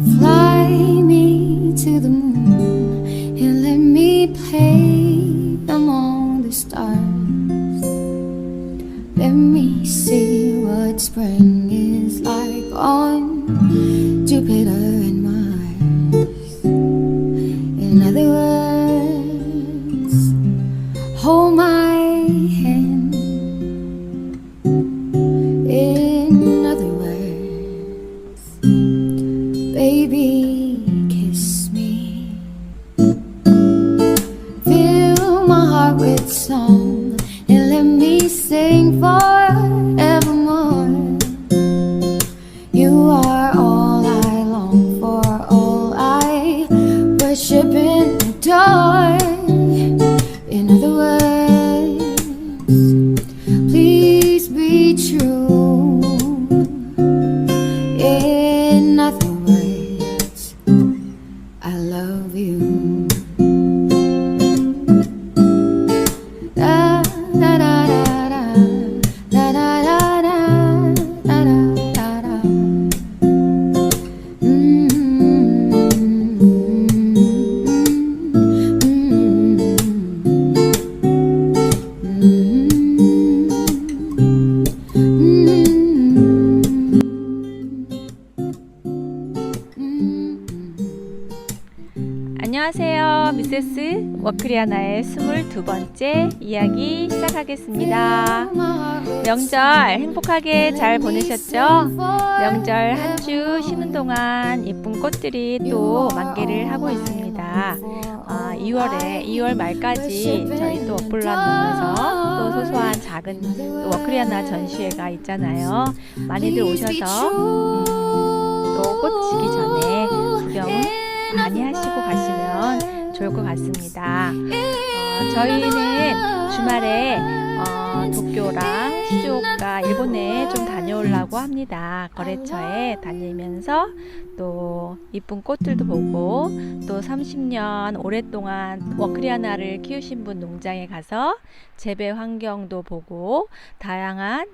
Fly me to the moon 워크리아나의 22번째 이야기 시작하겠습니다. 명절 행복하게 잘 보내셨죠? 명절 한 주 쉬는 동안 예쁜 꽃들이 또 만개를 하고 있습니다. 아, 2월에 2월 말까지 저희 또 업블란동에서 또 소소한 작은 또 워크리아나 전시회가 있잖아요. 많이들 오셔서 음, 또 꽃 지기 전에 구경 많이 하시고 가시면 좋을 것 같습니다. 어, 저희는 주말에 어, 도쿄랑 시즈오카 일본에 좀 다녀오려고 합니다. 거래처에 다니면서 또 이쁜 꽃들도 보고 또 30년 오랫동안 워크리아나를 키우신 분 농장에 가서 재배 환경도 보고 다양한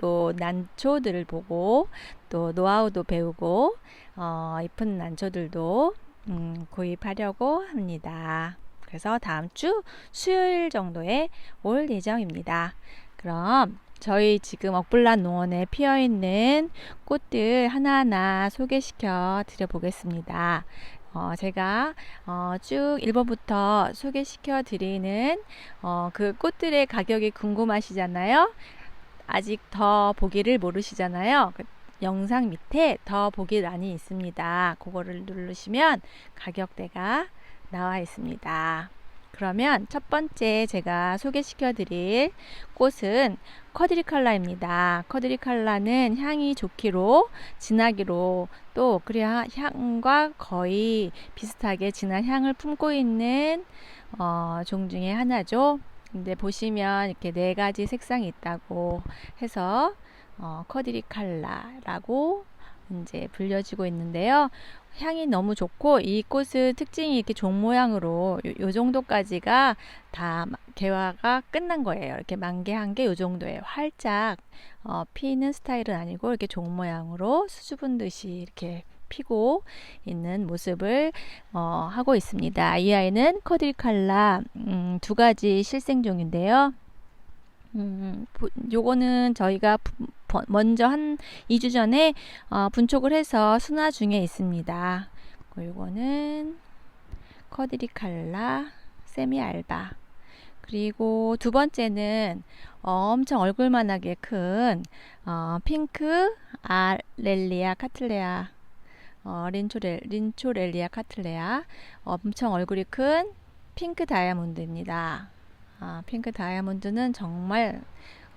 또 난초들을 보고 또 노하우도 배우고 어, 이쁜 난초들도 음, 구입하려고 합니다. 그래서 다음 주 수요일 정도에 올 예정입니다. 그럼 저희 지금 억블란 농원에 피어 있는 꽃들 하나하나 소개시켜 드려 보겠습니다. 어, 제가 어, 쭉 1번부터 소개시켜 드리는 어, 그 꽃들의 가격이 궁금하시잖아요. 아직 더 보기를 모르시잖아요. 그 영상 밑에 더 보기란이 있습니다. 그거를 누르시면 가격대가 나와 있습니다. 그러면 첫 번째 제가 소개시켜 드릴 꽃은 커드리칼라입니다. 커드리칼라는 향이 좋기로 진하기로 또 그래야 향과 거의 비슷하게 진한 향을 품고 있는 어, 종 중에 하나죠. 근데 보시면 이렇게 네 가지 색상이 있다고 해서 어, 커드리칼라라고 이제 불려지고 있는데요. 향이 너무 좋고 이 꽃은 특징이 이렇게 종 모양으로 요, 요 정도까지가 다 마- 개화가 끝난 거예요. 이렇게 만개한 게 요 정도예요. 활짝 어, 피는 스타일은 아니고 이렇게 종 모양으로 수줍은 듯이 이렇게 피고 있는 모습을 어, 하고 있습니다. 이 아이는 커드리칼라 음, 두 가지 실생종인데요. 음, 부- 요거는 저희가 먼저 한 2주 전에 어, 분촉을 해서 순화 중에 있습니다. 요거는 커드리칼라 세미알바. 그리고 두 번째는 어, 엄청 얼굴만하게 큰 어, 핑크 아렐리아 카틀레아 어, 린초렐, 린초렐리아 카틀레아 엄청 얼굴이 큰 핑크 다이아몬드입니다. 아, 핑크 다이아몬드는 정말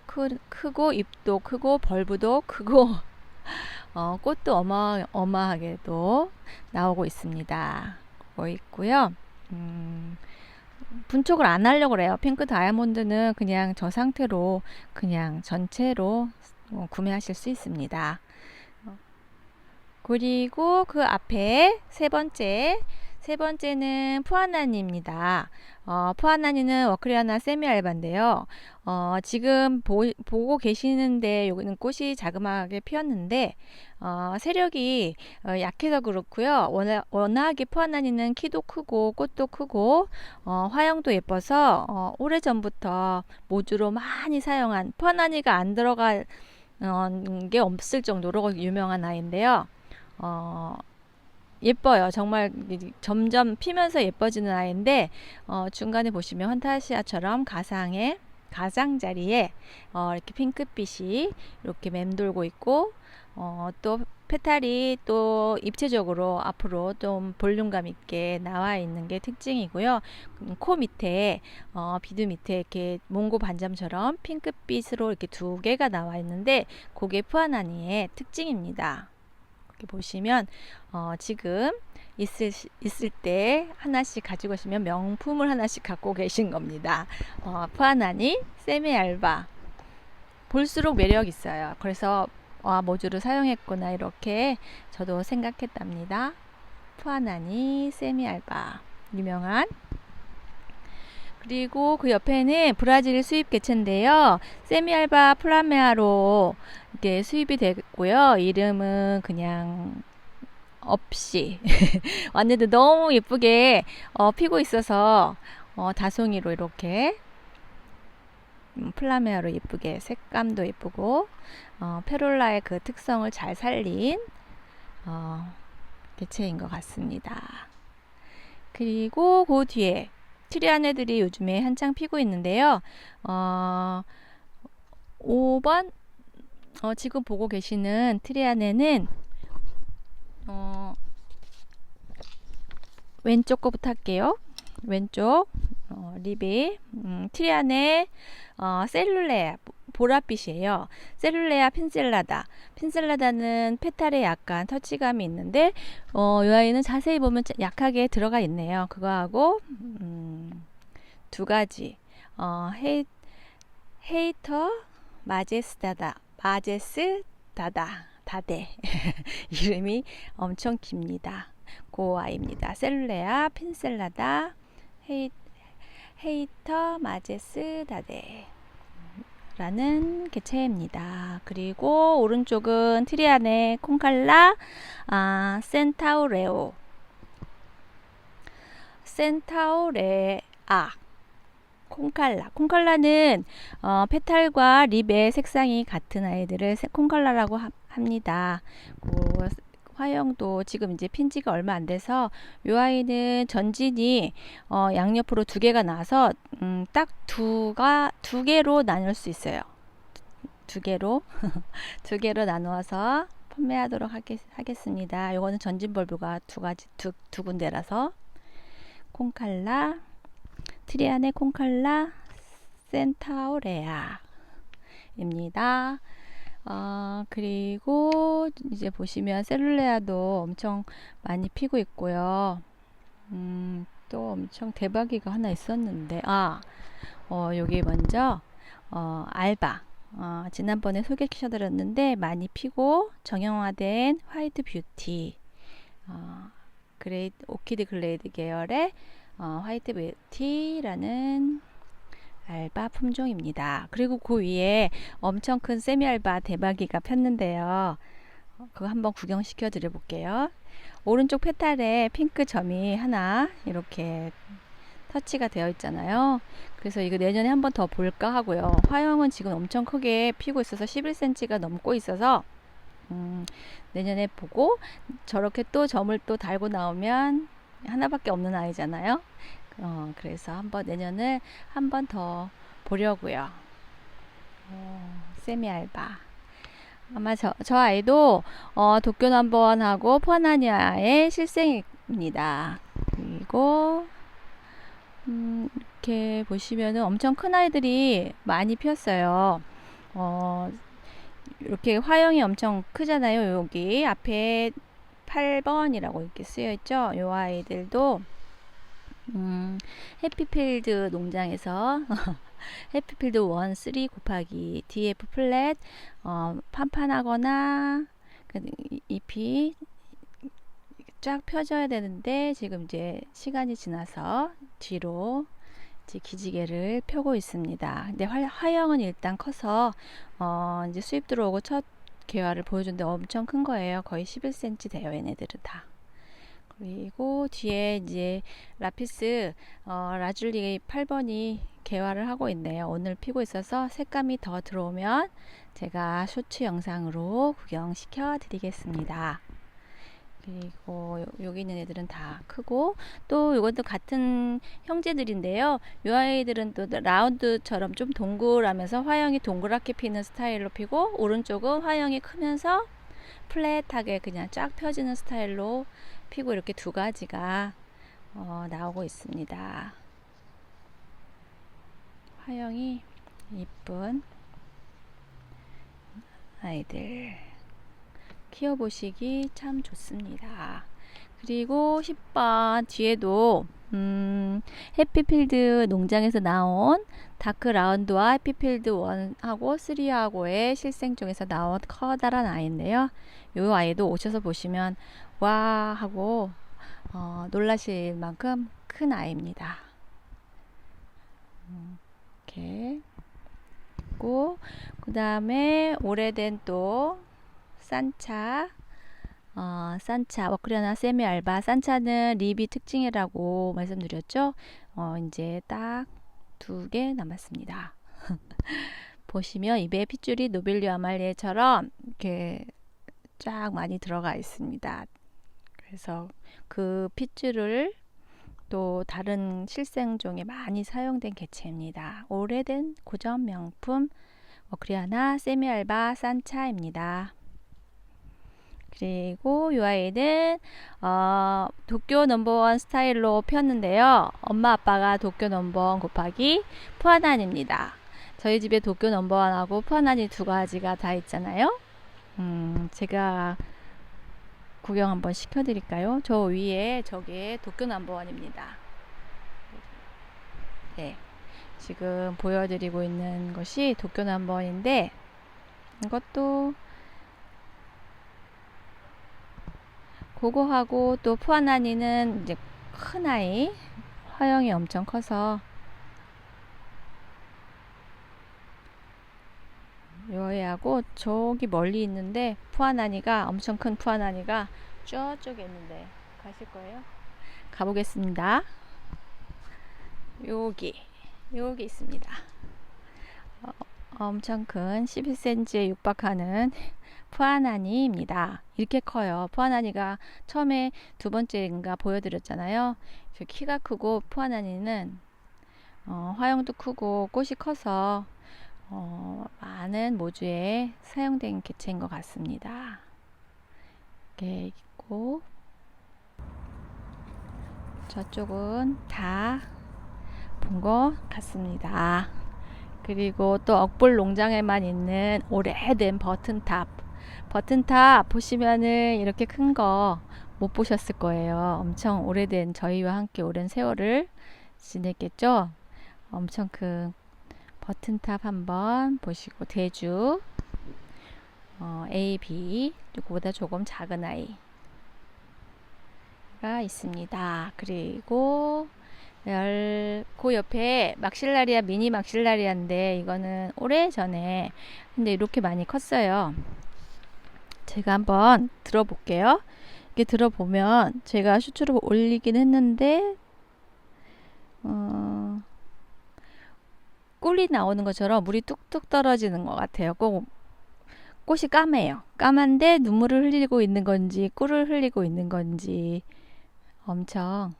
크, 크고 잎도 크고 벌브도 크고 어, 꽃도 어마, 어마하게도 나오고 있습니다. 그거 있고요. 음, 분촉을 안 하려고 그래요. 핑크 다이아몬드는 그냥 저 상태로 그냥 전체로 어, 구매하실 수 있습니다. 어, 그리고 그 앞에 세 번째 세 번째는 푸아나니입니다. 어, 푸아나니는 워크리아나 세미알바인데요. 어, 지금 보, 보고 계시는데 여기는 꽃이 자그마하게 피었는데 어, 세력이 어, 약해서 그렇고요. 워낙, 워낙에 푸아나니는 키도 크고 꽃도 크고 어, 화형도 예뻐서 어, 오래전부터 모주로 많이 사용한 푸아나니가 안 들어간 어, 게 없을 정도로 유명한 아이인데요. 어, 예뻐요. 정말 이- 점점 피면서 예뻐지는 아이인데 어, 중간에 보시면 환타시아처럼 가상의 가장자리에 어, 이렇게 핑크빛이 이렇게 맴돌고 있고 어, 또 페탈이 또 입체적으로 앞으로 좀 볼륨감 있게 나와 있는 게 특징이고요. 음, 코 밑에 어, 비두 밑에 이렇게 몽고 반점처럼 핑크빛으로 이렇게 두 개가 나와 있는데 그게 푸아나니의 특징입니다. 이렇게 보시면 어, 지금 있을, 시- 있을 때 하나씩 가지고 오시면 명품을 하나씩 갖고 계신 겁니다. 어, 푸아나니 세미 알바 볼수록 매력 있어요. 그래서 와 모주를 사용했구나 이렇게 저도 생각했답니다. 푸아나니 세미 알바 유명한 그리고 그 옆에는 브라질 수입 개체인데요. 세미알바 플라메아로 이게 수입이 됐고요. 이름은 그냥 없이 왔는데 너무 예쁘게 어, 피고 있어서 어, 다송이로 이렇게 음, 플라메아로 예쁘게 색감도 예쁘고 어, 페롤라의 그 특성을 잘 살린 어, 개체인 것 같습니다. 그리고 그 뒤에 트리아네들이 요즘에 한창 피고 있는데요. 어, 5번 어, 지금 보고 계시는 트리아네는 어, 왼쪽 거부터 할게요. 왼쪽 어, 립이 음, 트리아네 어, 셀룰레아 보랏빛이에요. 셀룰레아 핀셀라다. 핀셀라다는 페탈에 약간 터치감이 있는데 어, 이 아이는 자세히 보면 자- 약하게 들어가 있네요. 그거하고 음, 두 가지 어, 헤이, 헤이터 마제스다다 마제스다다 다데 이름이 엄청 깁니다. 그 아이입니다. 셀룰레아 핀셀라다 헤이, 헤이터 마제스 다데 라는 개체입니다. 그리고 오른쪽은 트리안의 콩칼라 아, 센타우레오 센타우레아 콩칼라 콩칼라는 어, 페탈과 립의 색상이 같은 아이들을 세- 콩칼라라고 하- 합니다. 그 화형도 지금 이제 핀 지가 얼마 안 돼서 이 아이는 전진이 어, 양옆으로 두 개가 나서 음, 딱 두가 두 개로 나눌 수 있어요. 두 개로 두 개로 나누어서 판매하도록 하겠, 하겠습니다. 요거는 전진 벌브가 두 가지 두, 두 군데라서 콩칼라 트리안의 콩칼라 센타오레아입니다. 어, 그리고 이제 보시면 셀룰레아도 엄청 많이 피고 있고요. 음, 또 엄청 대박이가 하나 있었는데, 아, 어, 여기 먼저, 어, 알바. 어, 지난번에 소개시켜드렸는데, 많이 피고 정형화된 화이트 뷰티. 어, 그레이드, 오키드 글레이드 계열의 어, 화이트 뷰티라는 알바 품종입니다. 그리고 그 위에 엄청 큰 세미알바 대박이가 폈는데요. 어, 그거 한번 구경시켜 드려 볼게요. 오른쪽 페탈에 핑크 점이 하나 이렇게 터치가 되어 있잖아요. 그래서 이거 내년에 한번 더 볼까 하고요. 화형은 지금 엄청 크게 피고 있어서 11cm가 넘고 있어서 음, 내년에 보고 저렇게 또 점을 또 달고 나오면 하나밖에 없는 아이잖아요. 어, 그래서 한번 내년을 한 번 더 보려고요. 어, 세미 알바. 아마 저, 저 아이도 어, 도쿄 넘버원하고 포아나니아의 실생입니다. 그리고 음, 이렇게 보시면은 엄청 큰 아이들이 많이 피었어요. 어, 이렇게 화형이 엄청 크잖아요. 여기 앞에 8번이라고 이렇게 쓰여 있죠. 요 아이들도 음, 해피필드 농장에서 해피필드 1, 3 곱하기 DF 플랫 어, 판판하거나 그 잎이 쫙 펴져야 되는데 지금 이제 시간이 지나서 뒤로 이제 기지개를 펴고 있습니다. 근데 화, 화형은 일단 커서 어, 이제 수입 들어오고 첫 개화를 보여준데 엄청 큰 거예요. 거의 11cm 돼요. 얘네들은 다. 그리고 뒤에 이제 라피스 어, 라줄리 8번이 개화를 하고 있네요. 오늘 피고 있어서 색감이 더 들어오면 제가 쇼츠 영상으로 구경시켜 드리겠습니다. 그리고 요- 여기 있는 애들은 다 크고 또 이것도 같은 형제들인데요. 이 아이들은 또 라운드처럼 좀 동글하면서 화형이 동그랗게 피는 스타일로 피고 오른쪽은 화형이 크면서 플랫하게 그냥 쫙 펴지는 스타일로 피고 이렇게 두 가지가 어, 나오고 있습니다. 화형이 이쁜 아이들 키워보시기 참 좋습니다. 그리고 10번 뒤에도 음, 해피필드 농장에서 나온 다크 라운드와 해피필드 1하고 3하고의 실생종에서 나온 커다란 아이인데요. 이 아이도 오셔서 보시면 와 하고 어, 놀라실 만큼 큰 아이입니다. 음, 이렇게 있고 그 다음에 오래된 또 산차 어, 산차 워크리아나 세미 알바 산차는 립이 특징이라고 말씀드렸죠. 어, 이제 딱 두 개 남았습니다. 보시면 입에 핏줄이 노빌리 아말리에처럼 이렇게 쫙 많이 들어가 있습니다. 그래서 그 핏줄을 또 다른 실생종에 많이 사용된 개체입니다. 오래된 고전 명품 워크리아나 세미알바 산차입니다. 그리고 이 아이는 어, 도쿄 넘버원 스타일로 폈는데요. 엄마 아빠가 도쿄 넘버원 곱하기 푸아난입니다. 저희 집에 도쿄 넘버원하고 푸아난이 두 가지가 다 있잖아요. 음, 제가 구경 한번 시켜드릴까요? 저 위에 저게 도쿄 넘버원입니다. 네, 지금 보여드리고 있는 것이 도쿄 넘버원인데 이것도 그거하고 또 푸아나니는 이제 큰 아이 화형이 엄청 커서 요애하고 저기 멀리 있는데 푸아나니가 엄청 큰 푸아나니가 저쪽에 있는데 가실 거예요? 가보겠습니다. 여기 여기 있습니다. 어, 엄청 큰 11cm에 육박하는 푸아나니입니다. 이렇게 커요. 푸아나니가 처음에 두 번째인가 보여드렸잖아요. 저 키가 크고 푸아나니는 어, 화형도 크고 꽃이 커서 어, 많은 모주에 사용된 개체인 것 같습니다. 이렇게 있고 저쪽은 다 본 것 같습니다. 그리고 또 억볼 농장에만 있는 오래된 버튼탑. 버튼탑 보시면은 이렇게 큰 거 못 보셨을 거예요. 엄청 오래된 저희와 함께 오랜 세월을 지냈겠죠? 엄청 큰 버튼탑 한번 보시고 대주 어, A, B 이거보다 조금 작은 아이가 있습니다. 그리고 열, 그 옆에 막실라리아 미니 막실라리아인데 이거는 오래 전에 근데 이렇게 많이 컸어요. 제가 한번 들어볼게요. 이게 들어보면 제가 슈트를 올리긴 했는데 어, 꿀이 나오는 것처럼 물이 뚝뚝 떨어지는 것 같아요. 꼭 꽃이 까매요. 까만데 눈물을 흘리고 있는 건지 꿀을 흘리고 있는 건지 엄청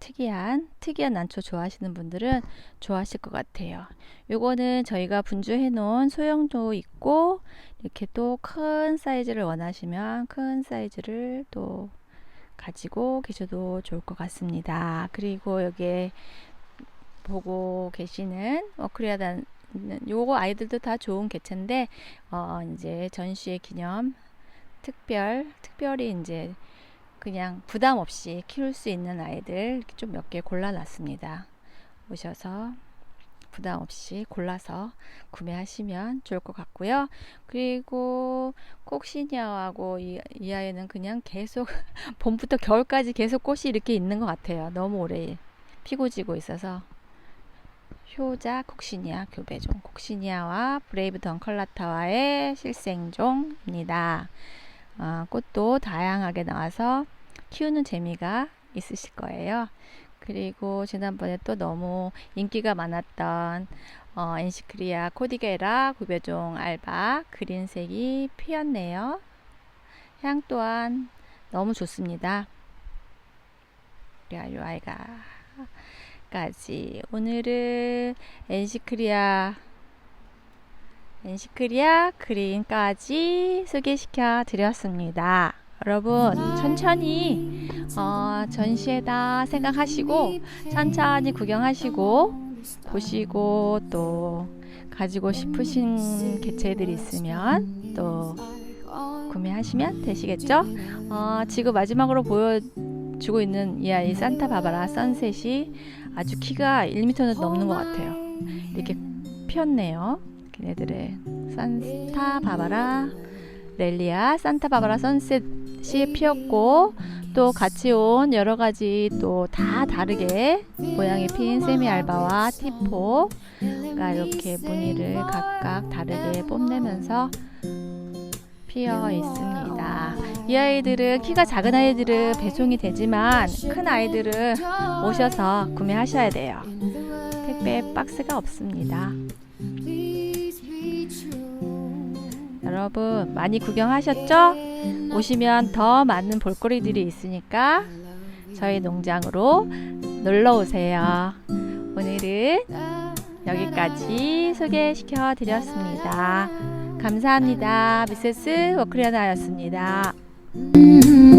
특이한 특이한 난초 좋아하시는 분들은 좋아하실 것 같아요. 요거는 저희가 분주해 놓은 소형도 있고 이렇게 또 큰 사이즈를 원하시면 큰 사이즈를 또 가지고 계셔도 좋을 것 같습니다. 그리고 여기에 보고 계시는 워크리아단 요거 아이들도 다 좋은 개체인데 어 이제 전시회 기념 특별 특별히 이제 그냥 부담 없이 키울 수 있는 아이들 좀 몇 개 골라놨습니다. 오셔서 부담 없이 골라서 구매하시면 좋을 것 같고요. 그리고 kok시니아하고 이, 이 아이는 그냥 계속 봄부터 겨울까지 계속 꽃이 이렇게 있는 것 같아요. 너무 오래 피고 지고 있어서 효자 kok시니아 교배종 kok시니아와 브레이브 덩컬라타와의 실생종입니다. 어, 꽃도 다양하게 나와서 키우는 재미가 있으실 거예요. 그리고 지난번에 또 너무 인기가 많았던 어, 엔시크리아 코디게라 구배종 알바 그린색이 피었네요. 향 또한 너무 좋습니다. 이 아이가 까지 오늘은 엔시크리아 엔시크리아 그린까지 소개시켜 드렸습니다. 여러분 천천히 어, 전시회다 생각하시고 천천히 구경하시고 보시고 또 가지고 싶으신 개체들이 있으면 또 구매하시면 되시겠죠? 어, 지금 마지막으로 보여 주고 있는 이 아이 산타 바바라 선셋이 아주 키가 1m는 넘는 것 같아요. 이렇게 피었네요. 걔네들의 산타 바바라 렐리아 산타 바바라 선셋이 피었고 또 같이 온 여러 가지 또 다 다르게 모양이 핀 세미 알바와 티포가 이렇게 무늬를 각각 다르게 뽐내면서 피어 있습니다. 이 아이들은 키가 작은 아이들은 배송이 되지만 큰 아이들은 오셔서 구매하셔야 돼요. 택배 박스가 없습니다. 여러분 많이 구경하셨죠? 오시면 더 많은 볼거리들이 있으니까 저희 농장으로 놀러 오세요. 오늘은 여기까지 소개시켜 드렸습니다. 감사합니다. 미세스 워크리아나였습니다. Mm-hmm.